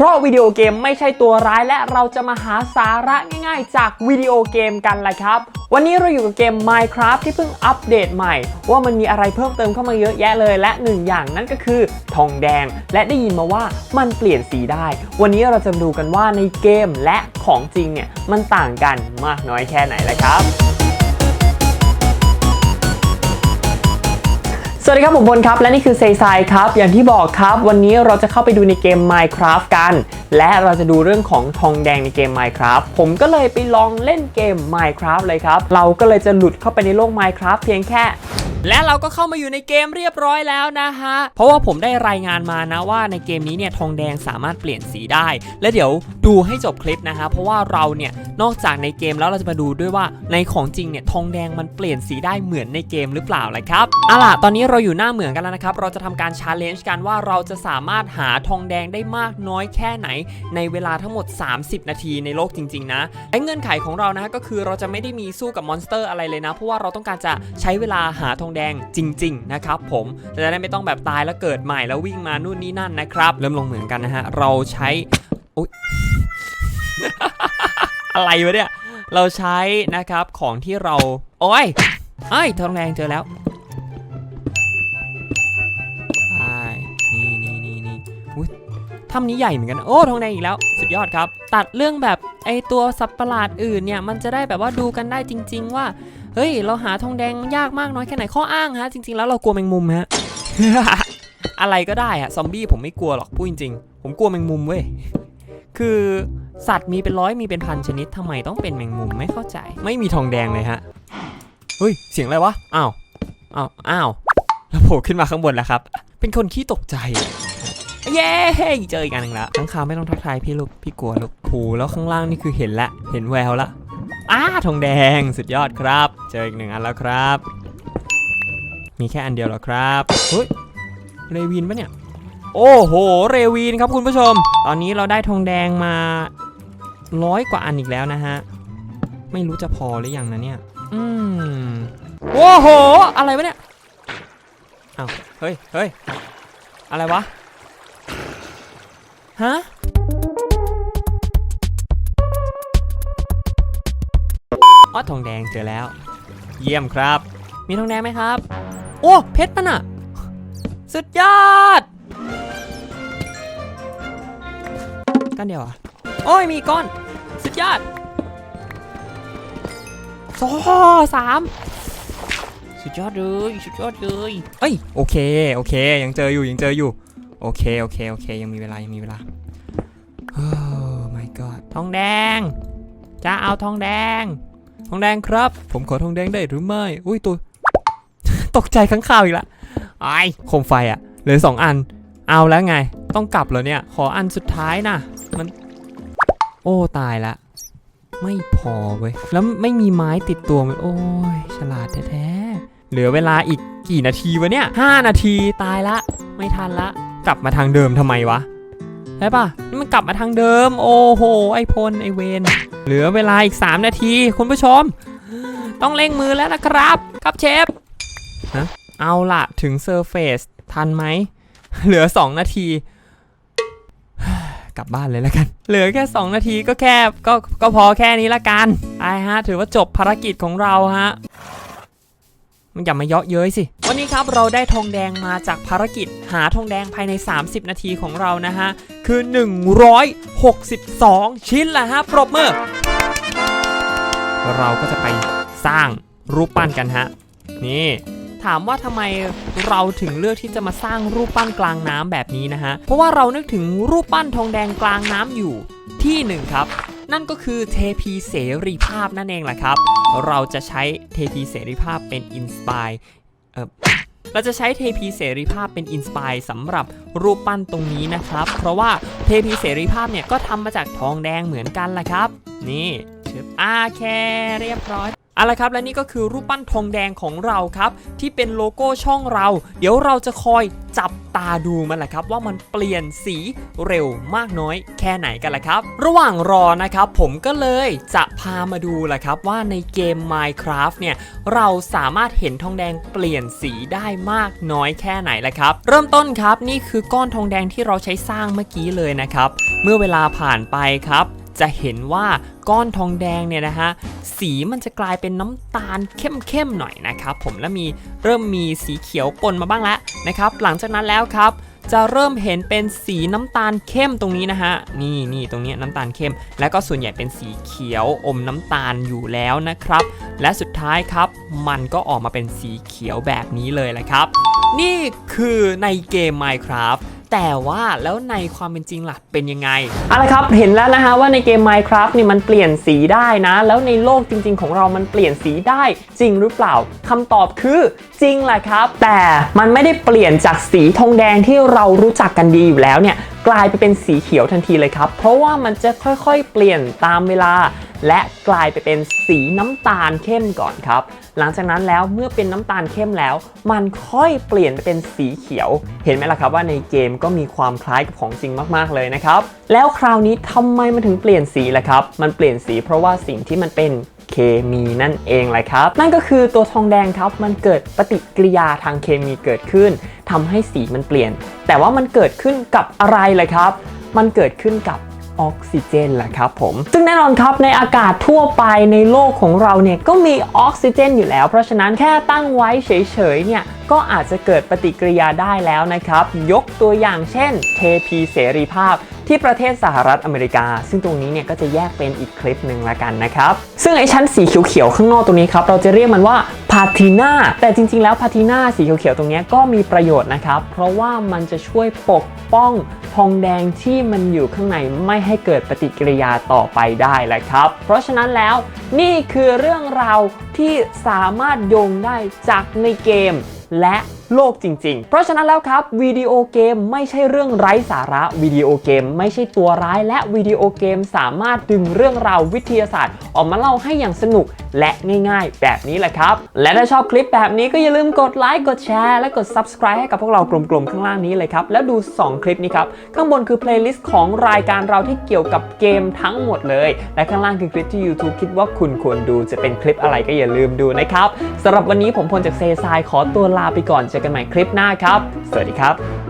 เพราะวิดีโอเกมไม่ใช่ตัวร้ายและเราจะมาหาสาระง่ายๆ จากวิดีโอเกมกันแหละครับ วันนี้เราอยู่กับเกม Minecraft ที่เพิ่งอัปเดตใหม่ ว่ามันมีอะไรเพิ่มเติมเข้ามาเยอะแยะเลย และหนึ่งอย่างนั่นก็คือทองแดง และได้ยินมาว่ามันเปลี่ยนสีได้ วันนี้เราจะมาดูกันว่าในเกมและของจริงเนี่ยมันต่างกันมากน้อยแค่ไหนแหละครับ สวัสดีครับผมพลครับ และนี่คือเซซายครับ อย่างที่บอกครับ วันนี้เราจะเข้าไปดูในเกม Minecraft กัน และเราจะดูเรื่องของทองแดงในเกม Minecraft ผมก็เลยไปลองเล่นเกม Minecraft เลยครับ เราก็เลยจะหลุดเข้าไปในโลก Minecraft เพียงแค่และเราก็เข้ามาอยู่ในเกมเรียบร้อยแล้วนะฮะ เพราะว่าผมได้รายงานมานะว่าในเกมนี้เนี่ยทองแดงสามารถเปลี่ยนสีได้ และเดี๋ยว ดูให้จบคลิปนะฮะเพราะว่าเราเนี่ยนอกจากในเกมแล้วเราจะมาดูด้วยว่าในของจริงเนี่ยทองแดงมันเปลี่ยนสีได้เหมือนในเกมหรือเปล่าเลยครับเอาล่ะตอนนี้เราอยู่หน้าเหมืองกันแล้วนะครับเราจะทำการชาเลนจ์กันว่าเราจะสามารถหาทองแดงได้มากน้อยแค่ไหน ในเวลาทั้งหมด 30 นาทีในโลกจริง ๆ นะไอ้เงื่อนไขของเรานะฮะก็คือเราจะไม่ได้มีสู้กับมอนสเตอร์อะไรเลยนะ เพราะว่าเราต้องการจะใช้เวลาหาทองแดงจริง ๆ นะครับผมจะได้ไม่ต้องแบบตายแล้วเกิดใหม่แล้ววิ่งมานู่นนี่นั่นนะครับ เริ่มลงเหมือนกันนะฮะเราใช้อุ๊ย อะไรวะเนี่ย เราใช้นะครับของที่เรา โอ้ยไอ้ทองแดงเจอแล้วไปนี่นี่นี่นี่อุ้ยถ้ำนี้ใหญ่เหมือนกัน โอ้ทองแดงอีกแล้ว สุดยอดครับ ตัดเรื่องแบบไอตัวสัตว์ประหลาดอื่นเนี่ย มันจะได้แบบว่าดูกันได้จริง ๆ ว่า เฮ้ย เราหาทองแดงยากมากน้อยแค่ไหนข้ออ้างฮะ จริง ๆ แล้วเรากลัวแมงมุมฮะ อะไรก็ได้อะซอมบี้ผมไม่กลัวหรอกพูดจริงๆผมกลัวแมงมุมเว้ย คือ สัตว์มีเป็นร้อยมีเป็นพันชนิดทำไมต้องเป็นแมงมุมไม่เข้าใจ ไม่มีทองแดงเลยฮะเฮ้ยเสียงอะไรวะอ้าวอ้าวอ้าวแล้วโผล่ขึ้นมาข้างบนแล้วครับ เป็นคนขี้ตกใจเย้เจออีกอันหนึ่งละข้างคาวไม่ต้องทักทายพี่ลูกพี่กลัวลูกโหแล้วข้างล่างนี่คือเห็นละ เห็นแววละอ้าทองแดงสุดยอดครับ เจออีกหนึ่งอันแล้วครับ มีแค่อันเดียวหรอครับเฮ้ยเรวินปะเนี่ย โอ้โห เรวินครับคุณผู้ชม ตอนนี้เราได้ทองแดงมา ร้อยกว่าอันอีกแล้วนะฮะ ไม่รู้จะพอหรือยังนะเนี่ย อืมโอ้โห อะไรวะเนี่ยอ้าวเฮ้ยเฮ้ยอะไรวะ ฮะอ๋อทองแดงเจอแล้ว เยี่ยมครับ มีทองแดงไหมครับ โอ้เพชรมันอะสุดยอดก้อนเดียวอะ โอ้ยมีอีกก้อน สุดยอดสองสามสุดยอดเลยสุดยอดเลยเอ้ยโอเคโอเค ยังเจออยู่ยังเจออยู่ โอเคโอเคโอเค ยังมีเวลายังมีเวลาโอ้ my god ทองแดงจะเอาทองแดง ทองแดงครับ ผมขอทองแดงได้หรือไม่ อุ้ยตัว ตกใจข้างข่าวอีกละไอ้โคมไฟอะเหลือสองอัน เอาแล้วไง ต้องกลับเหรอเนี่ย ขออันสุดท้ายนะมันโอ้ตายละ ไม่พอเว้ย แล้วไม่มีไม้ติดตัวมันโอ้ย ฉลาดแท้ๆ เหลือเวลาอีกกี่นาทีวะเนี่ย5นาทีตายละ ไม่ทันละ กลับมาทางเดิมทำไมวะใช่ปะนี่มันกลับมาทางเดิม โอ้โห ไอพลไอเวนเหลือเวลาอีก 3 นาที คุณผู้ชม ต้องเร่งมือแล้วนะครับ ครับเชฟฮะเอาล่ะ ถึงเซอร์เฟสทันไหม เหลือ 2 นาที กลับบ้านเลยแล้วกัน เหลือแค่ 2 นาทีก็แค่ก็ก็พอแค่นี้ละกันไอฮะ ถือว่าจบภารกิจของเราฮะมันอย่ามาเยาะเย้ยสิ วันนี้ครับเราได้ทองแดงมาจากภารกิจหาทองแดงภายใน 30 นาทีของเรานะฮะ คือ 162 ชิ้นละฮะ ปรบมือ เราก็จะไปสร้างรูปปั้นกันฮะ นี่ ถามว่าทำไมเราถึงเลือกที่จะมาสร้างรูปปั้นกลางน้ำแบบนี้นะฮะ เพราะว่าเรานึกถึงรูปปั้นทองแดงกลางน้ำอยู่ที่หนึ่งครับ นั่นก็คือเทพีเสรีภาพนั่นเองแหละครับ เราจะใช้เทพีเสรีภาพเป็นอินสปายเออเราจะใช้เทพีเสรีภาพเป็นอินสปายสำหรับรูปปั้นตรงนี้นะครับ เพราะว่าเทพีเสรีภาพเนี่ยก็ทำมาจากทองแดงเหมือนกันแหละครับ นี่ชึบอาแคเรียบร้อย เอาละครับและนี่ก็คือรูปปั้นทองแดงของเราครับ ที่เป็นโลโก้ช่องเรา เดี๋ยวเราจะคอยจับตาดูมันแหละครับ ว่ามันเปลี่ยนสีเร็วมากน้อยแค่ไหนกันล่ะครับ ระหว่างรอนะครับผมก็เลยจะพามาดูแหละครับ ว่าในเกม Minecraft เนี่ยเราสามารถเห็นทองแดงเปลี่ยนสีได้มากน้อยแค่ไหนล่ะครับ เริ่มต้นครับนี่คือก้อนทองแดงที่เราใช้สร้างเมื่อกี้เลยนะครับ เมื่อเวลาผ่านไปครับ จะเห็นว่าก้อนทองแดงเนี่ยนะฮะสีมันจะกลายเป็นน้ำตาลเข้มๆหน่อยนะครับผมแล้วมีเริ่มมีสีเขียวปนมาบ้างแล้วนะครับ หลังจากนั้นแล้วครับจะเริ่มเห็นเป็นสีน้ำตาลเข้มตรงนี้นะฮะ นี่นี่ตรงนี้น้ำตาลเข้ม แล้วก็ส่วนใหญ่เป็นสีเขียวอมน้ำตาลอยู่แล้วนะครับ และสุดท้ายครับ มันก็ออกมาเป็นสีเขียวแบบนี้เลยแหละครับ นี่คือในเกม Minecraft แต่ว่าแล้วในความเป็นจริงล่ะเป็นยังไงเอาละครับเห็นแล้วนะฮะว่าในเกม Minecraft นี่มันเปลี่ยนสีได้นะ แล้วในโลกจริง ๆ ของเรามันเปลี่ยนสีได้จริงหรือเปล่าคำตอบคือจริงแหละครับ แต่มันไม่ได้เปลี่ยนจากสีทองแดงที่เรารู้จักกันดีอยู่แล้วเนี่ยกลายไปเป็นสีเขียวทันทีเลยครับ เพราะว่ามันจะค่อยๆ เปลี่ยนตามเวลา และกลายไปเป็นสีน้ำตาลเข้มก่อนครับ หลังจากนั้นแล้วเมื่อเป็นน้ำตาลเข้มแล้ว มันค่อยเปลี่ยนไปเป็นสีเขียว เห็นไหมล่ะครับว่าในเกมก็มีความคล้ายกับของจริงมากๆเลยนะครับแล้วคราวนี้ทำไมมันถึงเปลี่ยนสีล่ะครับ มันเปลี่ยนสีเพราะว่าสิ่งที่มันเป็นเคมีนั่นเองแหละครับ นั่นก็คือตัวทองแดงครับ มันเกิดปฏิกิริยาทางเคมีเกิดขึ้นทำให้สีมันเปลี่ยน แต่ว่ามันเกิดขึ้นกับอะไรเล่ะครับ มันเกิดขึ้นกับ ออกซิเจนแหละครับผม ซึ่งแน่นอนครับในอากาศทั่วไปในโลกของเราเนี่ยก็มีออกซิเจนอยู่แล้ว เพราะฉะนั้นแค่ตั้งไว้เฉยๆเนี่ยก็อาจจะเกิดปฏิกิริยาได้แล้วนะครับ ยกตัวอย่างเช่น เทพีเสรีภาพ ที่ประเทศสหรัฐอเมริกา ซึ่งตรงนี้เนี่ยก็จะแยกเป็นอีกคลิปหนึ่งละกันนะครับ ซึ่งไอ้ชั้นสีเขียวๆข้างนอกตรงนี้ครับเราจะเรียกมันว่าพาทีนาแต่จริงๆแล้วพาทีนาสีเขียวๆตรงนี้ก็มีประโยชน์นะครับ เพราะว่ามันจะช่วยปกป้องทองแดงที่มันอยู่ข้างในไม่ให้เกิดปฏิกิริยาต่อไปได้แหละครับ เพราะฉะนั้นแล้วนี่คือเรื่องราวที่สามารถโยงได้จากในเกม และ โลกจริง ๆ เพราะฉะนั้นแล้วครับวิดีโอเกมไม่ใช่เรื่องไร้สาระวิดีโอเกม ไม่ใช่ตัวร้ายและวิดีโอเกมสามารถดึงเรื่องราววิทยาศาสตร์ ออกมาเล่าให้อย่างสนุกและง่ายๆ แบบนี้แหละครับ และถ้าชอบคลิปแบบนี้ก็อย่าลืมกดไลค์กดแชร์และกด subscribe ให้กับพวกเรากลมๆข้างล่างนี้เลยครับ แล้วดู 2 คลิปนี้ครับ ข้างบนคือเพลย์ลิสต์ของรายการเราที่เกี่ยวกับเกมทั้งหมดเลย และข้างล่างคือคลิปที่ YouTube คิดว่าคุณควรดูจะเป็นคลิปอะไรก็อย่าลืมดูนะครับสำหรับวันนี้ผมพลจากเซซายขอตัวลาไปก่อนเจอกันใหม่คลิปหน้าครับ สวัสดีครับ